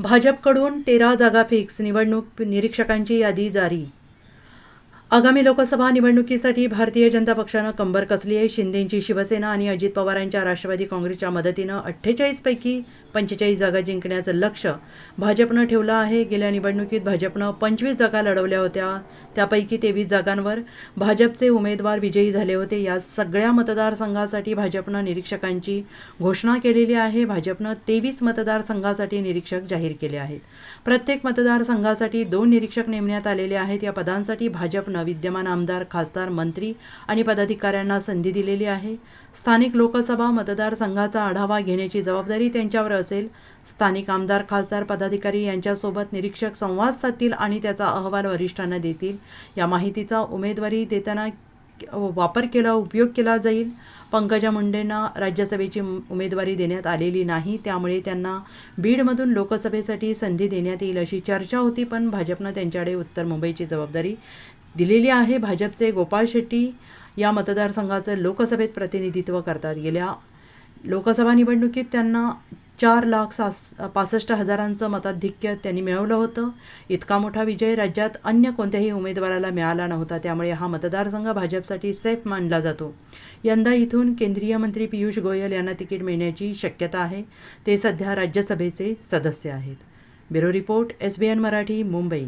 भाजपकडून तेरा जागा फिक्स निवडणूक निरीक्षकांची यादी जारी आगामी लोकसभा निवडणुकीसाठी भारतीय जनता पक्षानं कंबर कसली आहे? शिंदेंची शिवसेना आणि अजित पवारांच्या राष्ट्रवादी काँग्रेसच्या मदतीनं अठ्ठेचाळीसपैकी पंचेचाळीस जागा जिंकण्याचं लक्ष भाजपनं ठेवलं आहे. गेल्या निवडणुकीत भाजपनं पंचवीस जागा लढवल्या होत्या. त्यापैकी तेवीस जागांवर भाजपचे उमेदवार विजयी झाले होते. या सगळ्या मतदारसंघासाठी भाजपनं निरीक्षकांची घोषणा केलेली आहे. भाजपनं तेवीस मतदारसंघासाठी निरीक्षक जाहीर केले आहेत. प्रत्येक मतदारसंघासाठी दोन निरीक्षक नेमण्यात आलेले आहेत. या पदांसाठी भाजपनं विद्यमान आमदार खासदार मंत्री आणि पदाधिकाऱ्यांना संधी दिलेली आहे. स्थानिक लोकसभा मतदारसंघाचा आढावा घेण्याची जबाबदारी त्यांच्यावर असेल. स्थानिक आमदार खासदार पदाधिकारी यांच्यासोबत निरीक्षक संवाद साधतील आणि त्याचा अहवाल वरिष्ठांना देतील. या माहितीचा उमेदवारी देताना वापर केला उपयोग केला जाईल. पंकजा मुंडेंना राज्यसभेची उमेदवारी देण्यात आलेली नाही त्यामुळे त्यांना बीडमधून लोकसभेसाठी संधी देण्यात येईल अशी चर्चा होती पण भाजपनं त्यांच्याकडे उत्तर मुंबईची जबाबदारी दिलेली आहे. भाजपचे गोपाळ शेट्टी या मतदारसंघाचं लोकसभेत प्रतिनिधित्व करतात. गेल्या लोकसभा निवडणुकीत त्यांना चार लाख सास पासष्ट हजारांचं मताधिक्य त्यांनी मिळवलं होतं. इतका मोठा विजय राज्यात अन्य कोणत्याही उमेदवाराला मिळाला नव्हता. त्यामुळे हा मतदारसंघ भाजपसाठी सेफ मानला जातो. यंदा इथून केंद्रीय मंत्री पियुष गोयल यांना तिकीट मिळण्याची शक्यता आहे. ते सध्या राज्यसभेचे सदस्य आहेत. Bureau report S B N Marathi Mumbai.